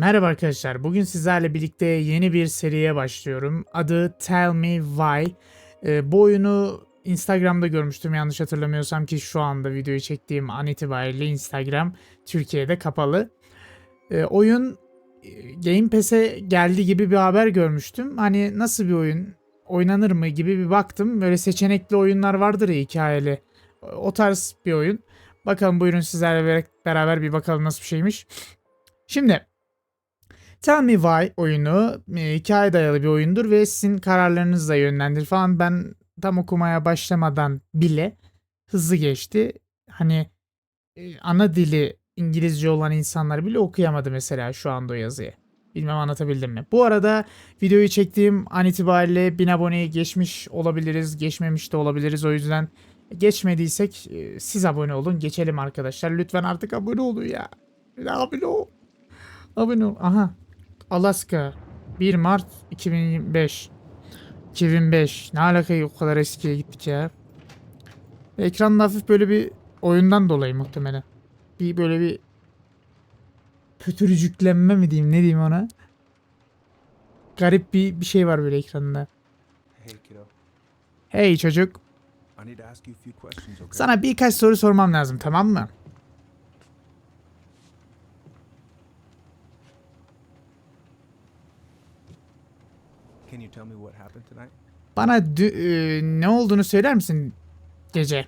Merhaba arkadaşlar. Bugün sizlerle birlikte yeni bir seriye başlıyorum. Adı Tell Me Why. Ee, bu oyunu Instagram'da görmüştüm yanlış hatırlamıyorsam ki şu anda videoyu çektiğim an itibariyle Instagram Türkiye'de kapalı. Ee, oyun e, Game Pass'e geldi gibi bir haber görmüştüm. Hani nasıl bir oyun? Oynanır mı gibi bir baktım. Böyle seçenekli oyunlar vardır ya hikayeli. O tarz bir oyun. Bakalım buyurun sizlerle beraber bir bakalım nasıl bir şeymiş. Şimdi Tell Me Why oyunu e, hikaye dayalı bir oyundur ve sizin kararlarınızla yönlendir falan. Ben tam okumaya başlamadan bile hızlı geçti. Hani e, ana dili İngilizce olan insanlar bile okuyamadı mesela şu anda o yazıyı. Bilmem anlatabildim mi? Bu arada videoyu çektiğim an itibariyle 1000 aboneyi geçmiş olabiliriz, geçmemiş de olabiliriz. O yüzden geçmediysek e, siz abone olun. Geçelim arkadaşlar. Lütfen artık abone olun ya. Abone ol. Abone ol. Aha. Alaska. 1 Mart 2025. 2005. Ne alaka o kadar eskiye gittik ya. Ekranda hafif böyle bir oyundan dolayı muhtemelen. Bir böyle bir pütürcüklenme mi diyeyim ne diyeyim ona. Garip bir, bir şey var böyle ekranda. Hey kiddo, Hey çocuk. Sana birkaç soru sormam lazım tamam mı? Can you tell me what happened tonight? Bana dü- e, ne olduğunu söyler misin gece?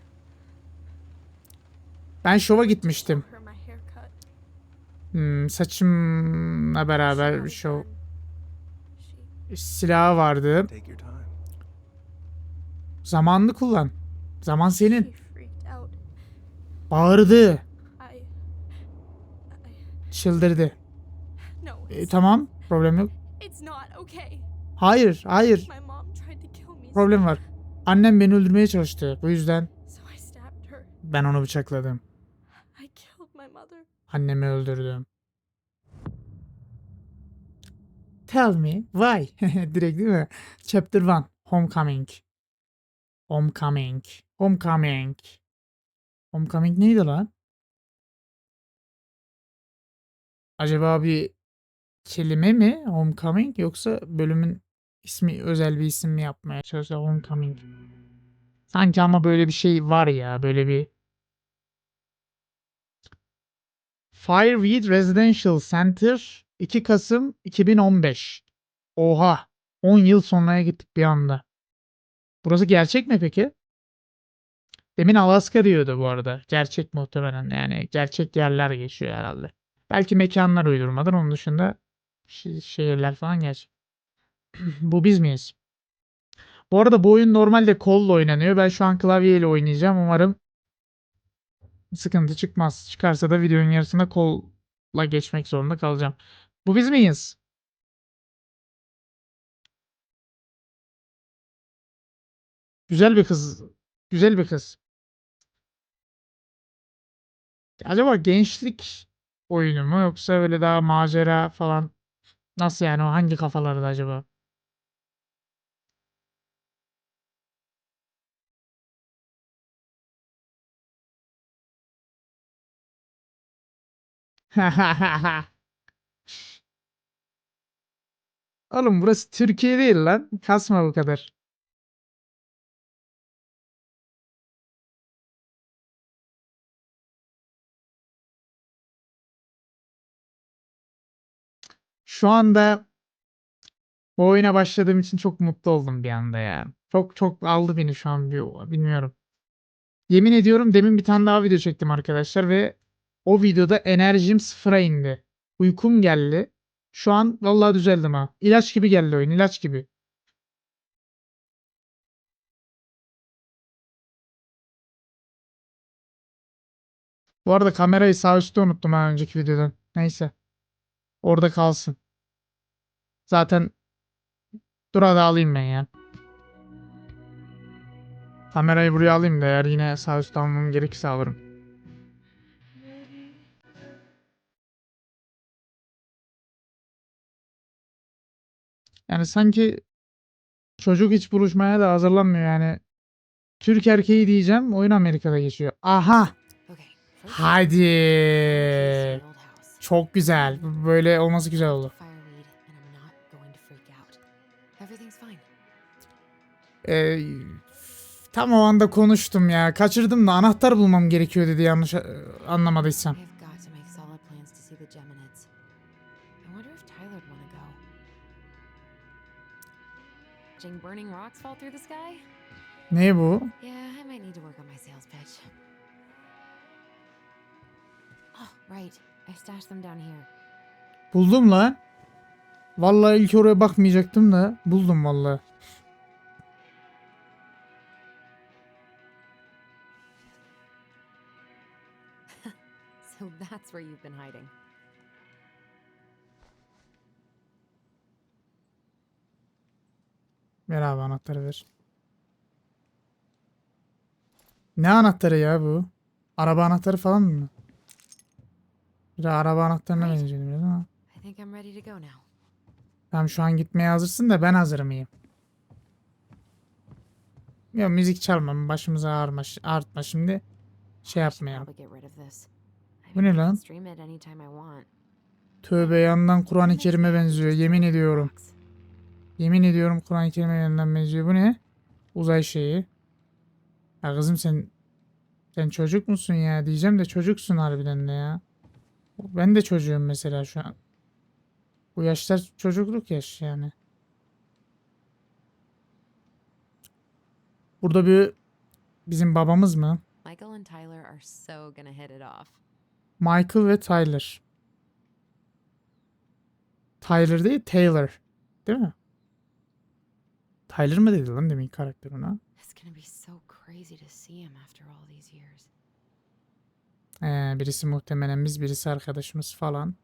Ben şova gitmiştim. her my haircut. Hmm, saçımla beraber bir She şov. Silahı vardı. Take your time. Zamanını kullan. Zaman senin. she freaked out. Bağırdı. I I Çıldırdı. no. E, It's, tamam. Problem yok. it's not okay. Hayır. Hayır. Problem var. Annem beni öldürmeye çalıştı. Bu yüzden ben onu bıçakladım. Annemi öldürdüm. Tell me why. Direkt değil mi? Chapter 1. Homecoming. Homecoming. Homecoming. Homecoming neydi lan? Acaba bir kelime mi? Homecoming yoksa bölümün ismi özel bir isim mi yapmaya çalışıyor? Homecoming. Sanki ama böyle bir şey var ya. Böyle bir Fireweed Residential Center 2 Kasım 2015. Oha. 10 yıl sonraya gittik bir anda. Burası gerçek mi peki? Demin Alaska diyordu bu arada. Gerçek muhtemelen yani gerçek yerler geçiyor herhalde. Belki mekanlar uydurmadır. Onun dışında şehirler falan gerçek. bu biz miyiz? Bu arada bu oyun normalde kolla oynanıyor. Ben şu an klavyeyle oynayacağım. Umarım sıkıntı çıkmaz. Çıkarsa da videonun yarısında kolla geçmek zorunda kalacağım. Bu biz miyiz? Güzel bir kız. Güzel bir kız. Acaba gençlik oyunu mu yoksa öyle daha macera falan nasıl yani o hangi kafalarda acaba? Oğlum burası Türkiye değil lan. Kasma bu kadar. Şu anda bu oyuna başladığım için çok mutlu oldum bir anda ya. Çok çok aldı beni şu an bir bilmiyorum. Yemin ediyorum demin bir tane daha video çektim arkadaşlar ve o videoda enerjim sıfıra indi. Uykum geldi. Şu an vallahi düzeldim ha. İlaç gibi geldi oyun, ilaç gibi. Bu arada kamerayı sağ üstte unuttum ha önceki videodan. Neyse. Orada kalsın. Zaten dur hadi alayım ben ya. Kamerayı buraya alayım da eğer yine sağ üstte almam gerekirse alırım. Yani sanki çocuk hiç buluşmaya da hazırlanmıyor yani. Türk erkeği diyeceğim oyun Amerika'da geçiyor. Aha hadi. Çok güzel. Böyle olması güzel oldu. Ee, tam o anda konuştum ya. Kaçırdım da anahtar bulmam gerekiyor dedi yanlış e, anlamadıysam. Jing burning rocks fall through the sky? Ne bu? Yeah, I might need to work on my sales pitch. Oh, right. I stashed them down here. Buldum lan. Vallahi ilk oraya bakmayacaktım da buldum vallahi. So that's where you've been hiding. Ver abi anahtarı ver. Ne anahtarı ya bu? Araba anahtarı falan mı? Bir de araba anahtarına Right. benziyor biraz ama. Tamam şu an gitmeye hazırsın da ben hazır mıyım? Ya müzik çalmam başımıza ağrıma, ağrıtma şimdi. Şey yapmayalım. Bu ne lan? Tövbe yandan Kur'an-ı Kerim'e me benziyor. Yemin ediyorum. Yemin ediyorum Kur'an-ı Kerim'e yandan benziyor. Bu ne? Uzay şeyi. Ya kızım sen sen çocuk musun ya diyeceğim de çocuksun harbiden de ya. Ben de çocuğum mesela şu an. Bu yaşlar çocukluk yaş yani. Burada bir bizim babamız mı? Michael and Tyler are so gonna hit it off. Michael ve Tyler. Tyler değil Taylor. Değil mi? Tyler mı dedi lan demin karakter ona? Ee, birisi muhtemelen biz, birisi arkadaşımız falan.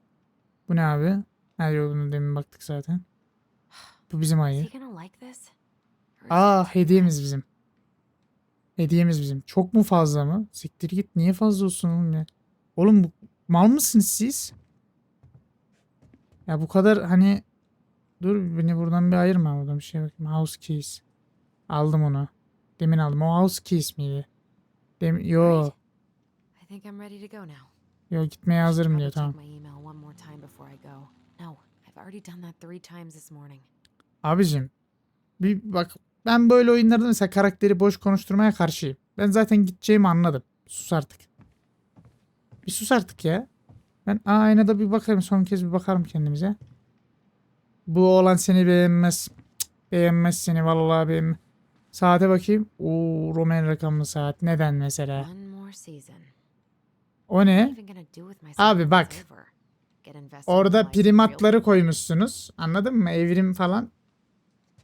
Bu ne abi? Her yolunu demin baktık zaten. Bu bizim ayı. Aa hediyemiz bizim. Hediyemiz bizim. Çok mu fazla mı? Siktir git. Niye fazla olsun oğlum ya? Oğlum bu, mal mısınız siz? Ya bu kadar hani dur beni buradan bir ayırma buradan bir şey bakayım. House keys. Aldım onu. Demin aldım. O house keys miydi? Dem yo. Right. I think I'm ready to go now. Yo gitmeye hazırım diyor tamam. Abicim bir bak ben böyle oyunlarda mesela karakteri boş konuşturmaya karşıyım. Ben zaten gideceğimi anladım. Sus artık. Bir sus artık ya. Ben aa, aynada bir bakarım son kez bir bakarım kendimize. Bu oğlan seni beğenmez. Cık, beğenmez seni vallahi beğenmez. Saate bakayım. Oo Roman rakamlı saat. Neden mesela? O ne? Abi bak. Orada primatları koymuşsunuz. Anladın mı? Evrim falan.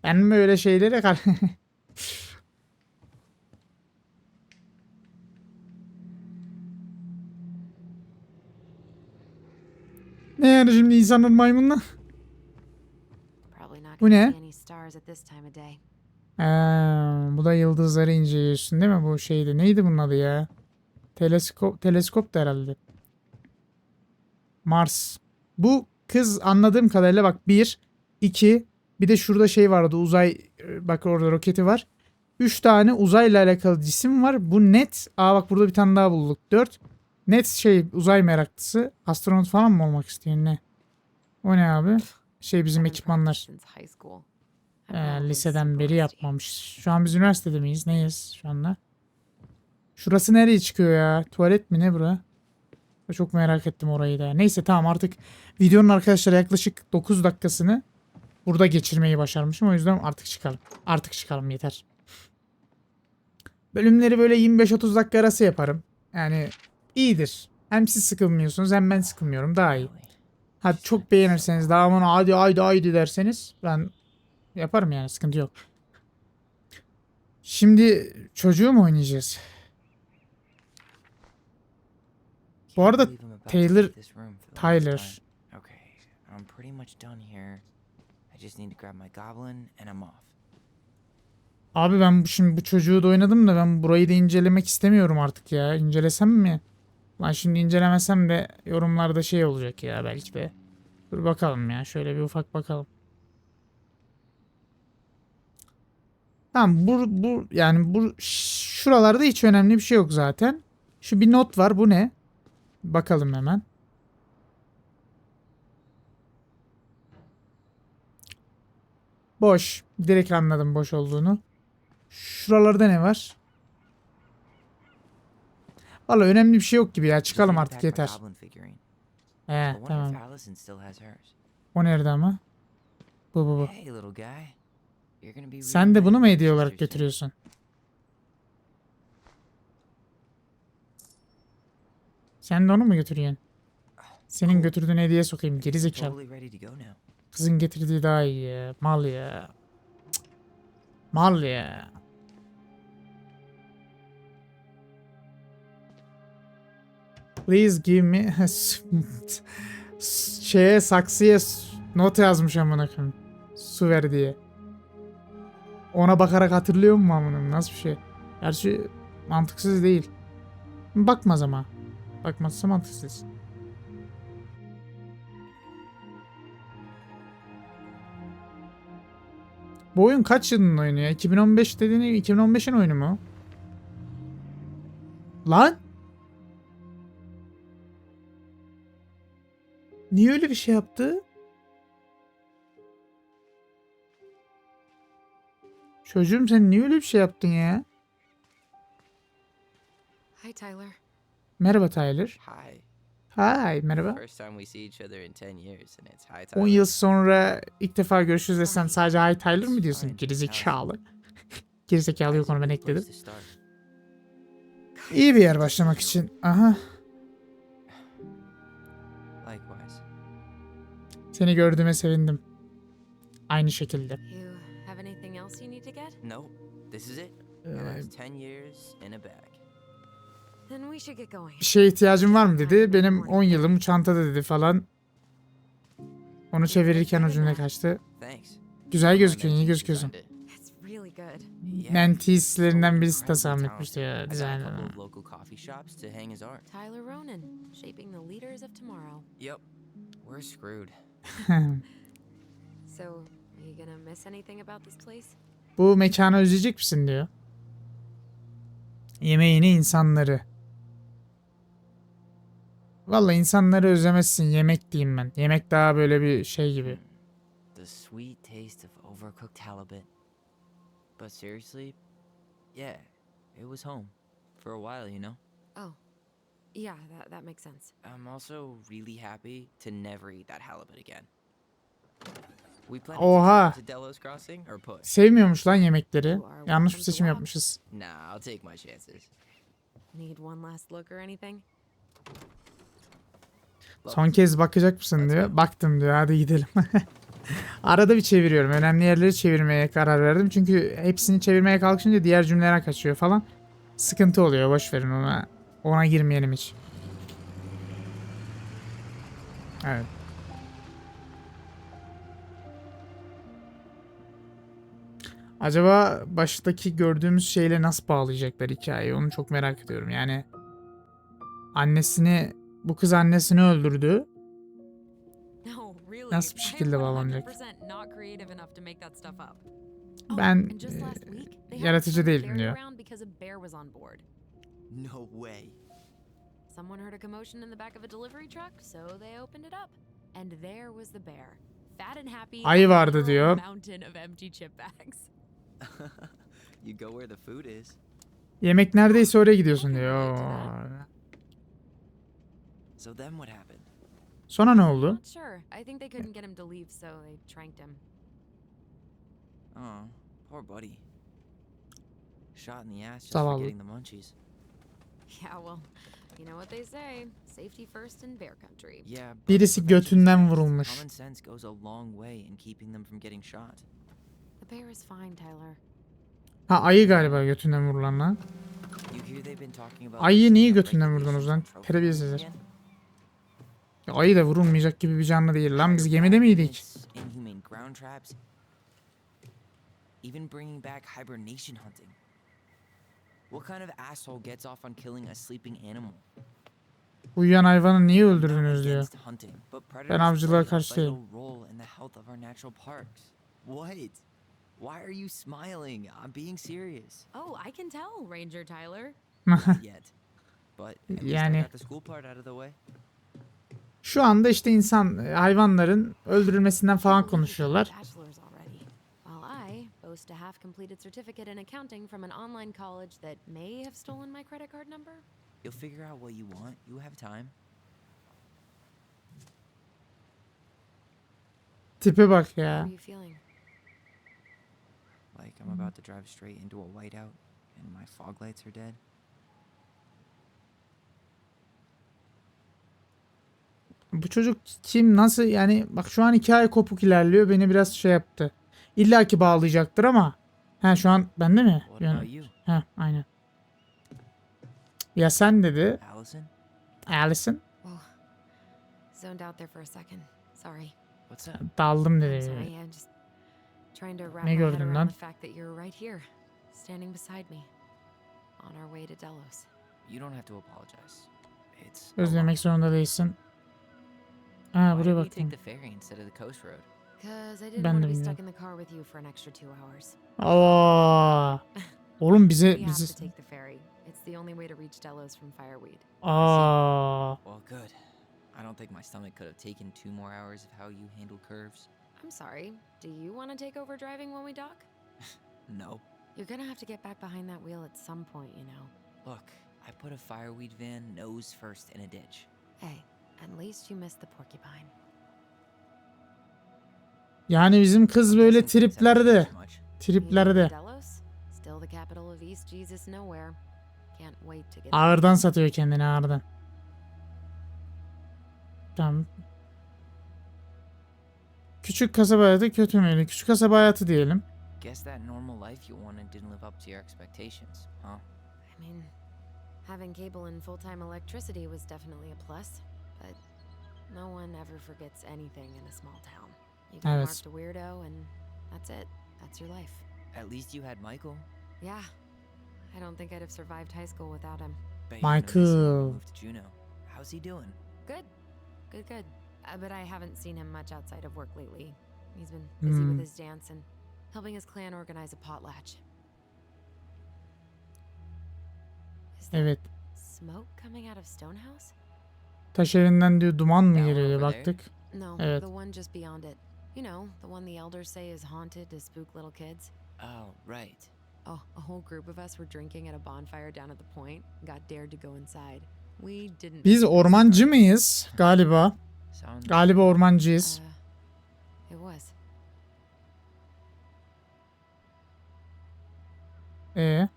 Ben böyle şeylere kar... ne yani şimdi insanın maymunla? Probably not Bu gonna ne? see any stars at this time of day. Ee, bu da yıldızları inceliyorsun değil mi bu şeydi? Neydi bunun adı ya? Teleskop, teleskop da herhalde. Mars. Bu kız anladığım kadarıyla bak bir, iki, bir de şurada şey vardı uzay e, bak orada roketi var. Üç tane uzayla alakalı cisim var. Bu net. Aa bak burada bir tane daha bulduk. Dört. Net şey uzay meraklısı. Astronot falan mı olmak istiyor ne? O ne abi? Şey bizim ekipmanlar. Ee, liseden beri yapmamış. Şu an biz üniversitede miyiz? Neyiz şu anda? Şurası nereye çıkıyor ya? Tuvalet mi ne bura? Çok merak ettim orayı da. Neyse tamam artık videonun arkadaşlar yaklaşık 9 dakikasını burada geçirmeyi başarmışım. O yüzden artık çıkalım. Artık çıkalım yeter. Bölümleri böyle 25-30 dakika arası yaparım. Yani iyidir. Hem siz sıkılmıyorsunuz hem ben sıkılmıyorum. Daha iyi. Hadi çok beğenirseniz daha bana hadi haydi haydi derseniz ben yaparım yani sıkıntı yok. Şimdi çocuğu mu oynayacağız? Bu arada Taylor- Tyler. I'm pretty much done here. I just need to grab my goblin and I'm off. Abi ben şimdi bu çocuğu da oynadım da ben burayı da incelemek istemiyorum artık ya. İncelesem mi? Lan şimdi incelemesem de yorumlarda şey olacak ya belki de. Dur bakalım ya şöyle bir ufak bakalım. Tamam bu, bu yani bu şuralarda hiç önemli bir şey yok zaten. Şu bir not var bu ne? Bakalım hemen. Boş. Direkt anladım boş olduğunu. Şuralarda ne var? Valla önemli bir şey yok gibi ya. Çıkalım artık yeter. He tamam. O nerede ama? Bu bu bu. Sen de bunu mu hediye olarak götürüyorsun? Sen de onu mu götürüyorsun? Senin götürdüğün hediye sokayım geri zekalı. Totally ready to go now. Kızın getirdiği daha iyi ya. Mal ya. Cık. Mal ya. Please give me şeye saksıya not yazmış amına koyayım. Su ver diye. Ona bakarak hatırlıyor mu amına nasıl bir şey? Gerçi mantıksız değil. Bakmaz ama. Bakmazsa mantıksız. Bu oyun kaç yılının oyunu ya? 2015 dediğin 2015'in oyunu mu? Lan? Niye öyle bir şey yaptı? Çocuğum sen niye öyle bir şey yaptın ya? Hi, Tyler. Merhaba Tyler. Hi. Hi merhaba. First time we see each other in 10 years and it's hi 10 Tyler. yıl sonra ilk defa görüşürüz desem sadece hi Tyler mı diyorsun? Gerizekalı. Gerizekalı yok onu ben ekledim. İyi bir yer başlamak için. Aha. Seni gördüğüme sevindim. Aynı şekilde. No, this is it. Ee, And that's 10 years in a bag. Then we should get going. bir şeye ihtiyacın var mı dedi. Benim 10 yılım çantada dedi falan. Onu çevirirken o cümle kaçtı. Güzel My gözüküyorsun, iyi gözüküyorsun. totally birisi tasarım etmişti ya dizaynını. Tyler Ronan, shaping the leaders of tomorrow. Yep, we're screwed. So, are you gonna miss anything about this place? Bu mekanı özleyecek misin diyor. Yemeğini, insanları. Vallahi insanları özlemezsin. Yemek diyeyim ben. Yemek daha böyle bir şey gibi. The sweet taste of overcooked halibut. But seriously, yeah, it was home for a while, you know. Oh, yeah, that, that makes sense. I'm also really happy to never eat that halibut again. We plan Oha. to Delos Crossing or push? Sevmiyormuş lan yemekleri. Yanlış bir seçim yapmışız. Nah, I'll take my chances. Need one last look or anything? Son kez bakacak mısın diyor. Baktım diyor. Hadi gidelim. Arada bir çeviriyorum. Önemli yerleri çevirmeye karar verdim. Çünkü hepsini çevirmeye kalkışınca diğer cümlelere kaçıyor falan. Sıkıntı oluyor. Boş verin ona. Ona girmeyelim hiç. Evet. Acaba baştaki gördüğümüz şeyle nasıl bağlayacaklar hikayeyi? Onu çok merak ediyorum. Yani annesini bu kız annesini öldürdü. Nasıl bir şekilde bağlanacak? 100% not creative enough to make that stuff up. Ben e, yaratıcı değilim diyor. No way. Someone heard a commotion in the back of a delivery truck, so they opened it up. And there was the bear. Fat and happy. Ayı vardı diyor. Mountain of empty chip bags. you go where the food is. Yemek neredeyse oraya gidiyorsun diyor. So then what happened? Sonra ne oldu? Not sure. I think they couldn't get him to leave, so they tranked him. Oh, poor buddy. Shot in the ass just for getting the munchies. Yeah, well, you know what they say. Safety first in bear country. Yeah, but Birisi götünden vurulmuş. Common sense goes a long way in keeping them from getting shot. The bear is fine, Tyler. Ha ayı galiba götünden vurulan lan. You hear they've been talking about Ayıyı loosening niye götünden vurdunuz lan? Terbiyesizler. Ya ayı da vurulmayacak gibi bir canlı değil lan. Biz gemide miydik? It's Inhumane ground traps. Even bringing back hibernation hunting. What kind of asshole gets off on killing a sleeping animal? Uyuyan hayvanı niye öldürdünüz diyor. predators avcılığa karşı değilim. What? Why are you smiling? I'm being serious. Oh, I can tell, Ranger Tyler. Yet. But Yani- got the school part out of the way. Şu anda işte insan hayvanların öldürülmesinden falan konuşuyorlar. Completed certificate in accounting from an online college that may have stolen my credit card number. You'll figure out what you want. You have time. Tipe bak How ya. are you feeling? Like I'm about to drive straight into a whiteout and my fog lights are dead. Bu çocuk kim nasıl yani bak şu an hikaye kopuk ilerliyor beni biraz şey yaptı. İlla ki bağlayacaktır ama. Ha şu an bende mi? Yani, you, ha aynen. Ya sen dedi Allison? Allison. Zoned out there for a second. Sorry. What's up? Daldım dedi. sorry. I'm just trying to wrap Ne my head gördün around lan? the fact that you're right here, standing beside me, on our way to Delos. You don't have to apologize. It's Özlemek zorunda değilsin. Ha Why buraya did we baktım. take the ferry instead of the coast road? Cause I didn't Ben want de to be stuck in the car with you for an extra two hours. Aa. Oğlum bize bizi take the ferry. It's the only way to reach Delos from Fireweed. Aa. Well, good. I don't think my stomach could have taken two more hours of how you handle curves. I'm sorry. Do you want to take over driving when we dock? No. You're gonna have to get back behind that wheel at some point, you know. Look, I put a fireweed van nose first in a ditch. Hey, at least you missed the porcupine. Yani bizim kız böyle triplerde. Triplerde. Ağırdan satıyor kendini ağırdan. Tamam. Küçük kasaba hayatı kötü müydü? Küçük kasaba hayatı diyelim. Guess that normal life you wanted didn't live up to your expectations, huh? I mean, having cable and full-time electricity was definitely a plus, but no one ever forgets anything in a small town. You get Evet. marked a weirdo and that's it. That's your life. At least you had Michael. Yeah. I don't think I'd have survived high school without him. Bet you're gonna miss him when you Michael. move to Juneau. How's he doing? Good. Good, good. Uh, but I haven't seen him much outside of work lately. He's been busy Hmm. with his dance and helping his clan organize a potlatch. Is there Evet. smoke coming out of Stonehouse? Taş evinden diyor duman mı Down geliyor baktık. No, Evet. the one just beyond it. You know, the one the elders say is haunted to spook little kids. Oh, right. Oh, a whole group of us were drinking at a bonfire down at the point. Got dared to go inside. We didn't. Biz make it ormancı mıyız? Galiba. Sounds Galiba ormancıyız. Uh, it was. Ee?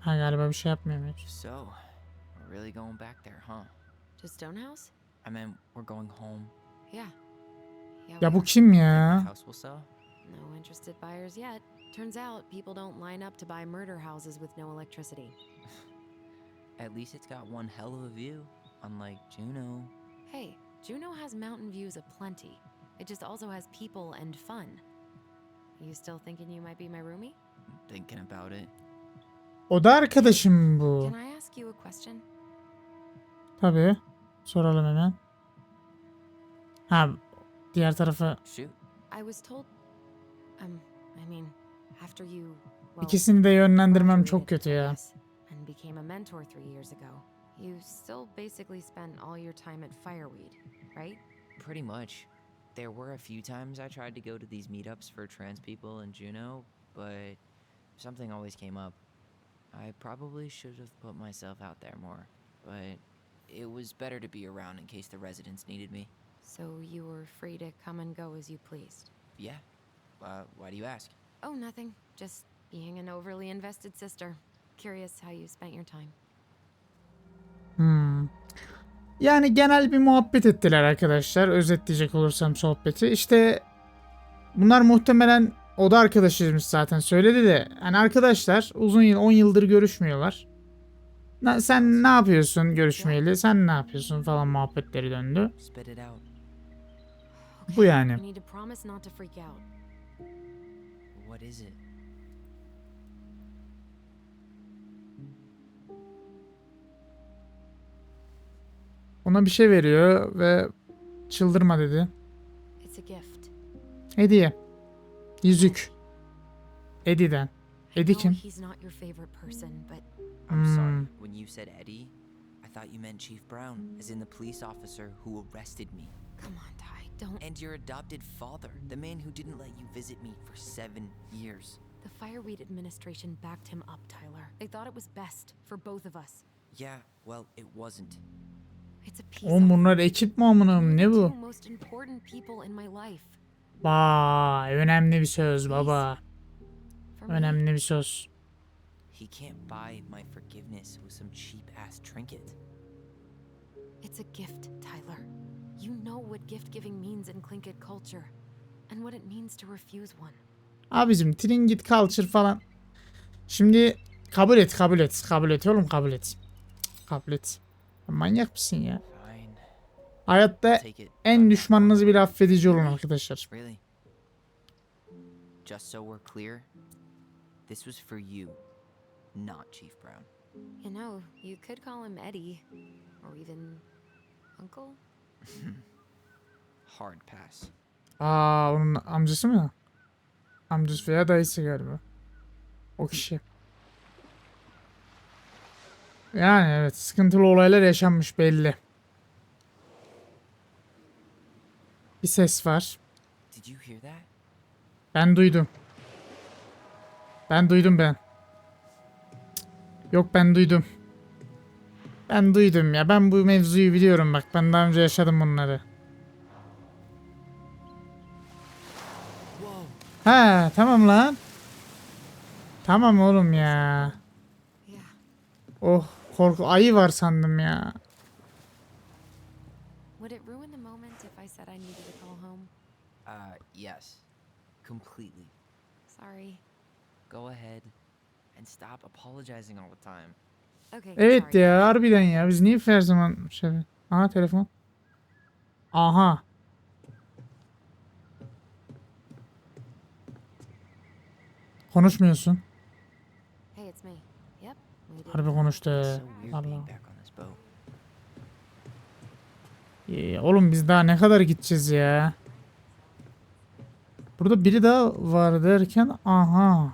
Ha galiba bir şey yapmıyormuş. so. We're really going back there, huh? To Stonehouse? I mean, we're going home. Yeah. Yeah. Ya bu kim ya? the house will sell? No interested buyers yet. Turns out people don't line up to buy murder houses with no electricity. At least it's got one hell of a view, unlike Juno. Hey, Juno has mountain views aplenty. It just also has people and fun. You still thinking you might be my roomie? Thinking about it. O da arkadaşım bu. Can I ask you a question? Tabii. Soralım hemen. Ha diğer tarafı Shoot. I was told. Um, I mean, after you. Well, ikisini de yönlendirmem çok graduated, kötü I ya. And became a mentor three years ago. You still basically spent all your time at Fireweed, right? Pretty much. There were a few times I tried to go to these meetups for trans people in Juneau, but something always came up. I probably should have put myself out there more, but it was better to be around in case the residents needed me. So you were free to come and go as you pleased. Yeah. Uh, why do you ask? Oh, nothing. Just being an overly invested sister. Curious how you spent your time. Hmm. Yani genel bir muhabbet ettiler arkadaşlar. Özetleyecek olursam sohbeti. İşte bunlar muhtemelen o da arkadaşıymış zaten söyledi de. Yani arkadaşlar uzun yıl 10 yıldır görüşmüyorlar. Na- sen ne yapıyorsun görüşmeyeli? Sen ne yapıyorsun falan muhabbetleri döndü. Bu yani. Ona bir şey veriyor ve çıldırma dedi. Hediye. Yüzük. Eddie'den. Eddie kim? He's not your favorite person, but I'm sorry. Hmm. When you said Eddie, I thought you meant Chief Brown, as in the police officer who arrested me. come on, Ty. don't. And your adopted father, the man who didn't let you visit me for seven years. The Fireweed administration backed him up, Tyler. They thought it was best for both of us. Yeah, well, it wasn't. It's a piece Oğlum of bunlar ekip mi amına koyayım? ne the bu? two most important people in my life. Vay önemli bir söz baba. For me, Önemli bir söz. He can't buy my forgiveness with some cheap ass trinket. it's a gift, Tyler. You know what gift giving means in Clinket culture, and what it means to refuse one. Abicim Tringit Culture falan. Şimdi kabul et kabul et. Kabul et oğlum kabul et. Kabul et. Manyak mısın ya? Hayatta en düşmanınızı bile affedici olun arkadaşlar. Just so we're clear, this was for you, not Chief Brown. You know, you could call him Eddie, or even Uncle. Hard pass. Aa onun amcası mı? Amcası veya dayısı galiba. O kişi. Yani evet sıkıntılı olaylar yaşanmış belli. Bir ses var. Did you hear that? Ben duydum. Ben duydum ben. Yok ben duydum. Ben duydum ya. Ben bu mevzuyu biliyorum bak. Ben daha önce yaşadım bunları. Ha tamam lan. Tamam oğlum ya. Oh korku ayı var sandım ya. Would it ruin the moment if I said I needed to call home? Uh, yes. Completely. Sorry. Go ahead Evet ya harbiden ya. Biz niye her zaman şey... Aha telefon. Aha. Konuşmuyorsun. Hey, it's me. Yep. We did. Harbi konuştu. Allah. Ee, oğlum biz daha ne kadar gideceğiz ya? Burada biri daha var derken aha.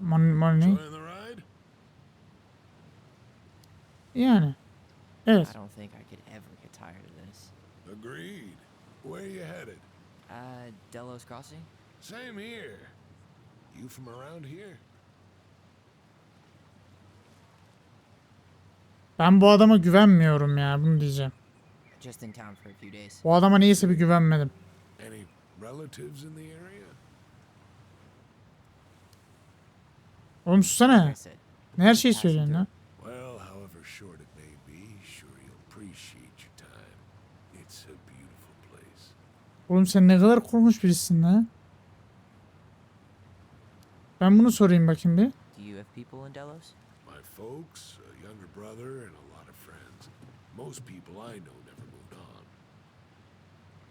Mon money. Enjoying the ride? Yani. Evet. I don't think I could ever get tired of this. Agreed. Where you headed? Uh, Delos Crossing? Same here. You from around here? Ben bu adama güvenmiyorum ya. Bunu diyeceğim. Just in town for a few days. Bu adama niyeyse bir güvenmedim. Any relatives in the area? Oğlum said, Ne her şeyi söylüyorsun lan? Well, however short it may be, sure you'll appreciate your time. It's a beautiful place. Oğlum sen ne kadar korkmuş birisin lan. Ben bunu sorayım bakayım bir. do you have people in Delos? My folks, a younger brother, and a lot of friends. Most people I know never moved on.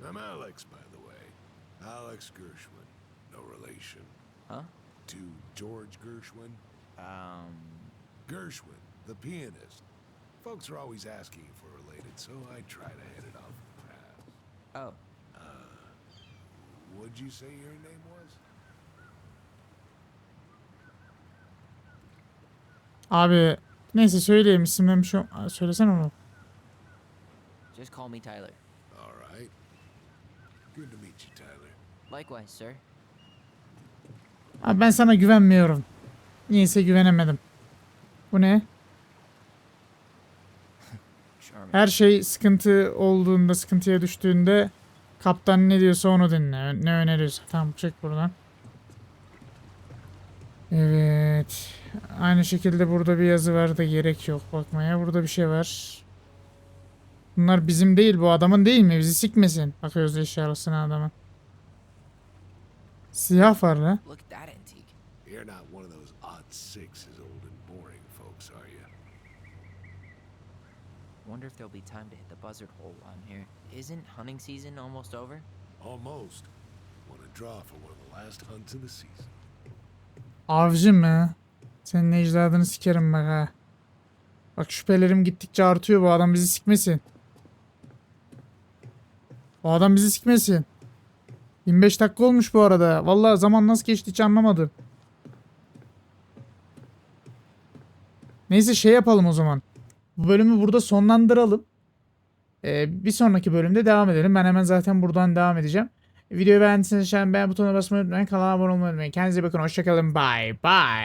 I'm Alex, by the way. Alex Gershwin. No relation. Huh? To George Gershwin. Um, Gershwin, the pianist. Folks are always asking if we're related, so I try to head it off the path. oh, What'd you say your name was? Abi neyse söyleyeyim isimden bir şey söylesene onu. just call me Tyler. All right. Good to meet you, Tyler. Likewise, sir. Abi ben sana güvenmiyorum. Niyeyse güvenemedim. Bu ne? Her şey sıkıntı olduğunda, sıkıntıya düştüğünde kaptan ne diyorsa onu dinle. Ne öneriyorsa. Tamam çek buradan. Evet. Aynı şekilde burada bir yazı var da gerek yok bakmaya. Burada bir şey var. Bunlar bizim değil bu adamın değil mi? Bizi sikmesin. Bakıyoruz eşyalısına adamın. Siyah var antique. You're not one of those odd sixes, old and boring folks, are you? Wonder if there'll be time to hit the buzzard hole I'm here. Isn't hunting season almost over? Almost. Want to draw for one of the last hunts of the season. Avcı mı? Senin ecdadını sikerim bak ha. Bak şüphelerim gittikçe artıyor bu adam bizi sikmesin. Bu adam bizi sikmesin. 25 dakika olmuş bu arada. Vallahi zaman nasıl geçti hiç anlamadım. Neyse şey yapalım o zaman. Bu bölümü burada sonlandıralım. Ee, bir sonraki bölümde devam edelim. Ben hemen zaten buradan devam edeceğim. Videoyu beğendiyseniz beğen butonuna basmayı unutmayın. Kanala abone olmayı unutmayın. Kendinize bakın. Hoşçakalın. Bye bye.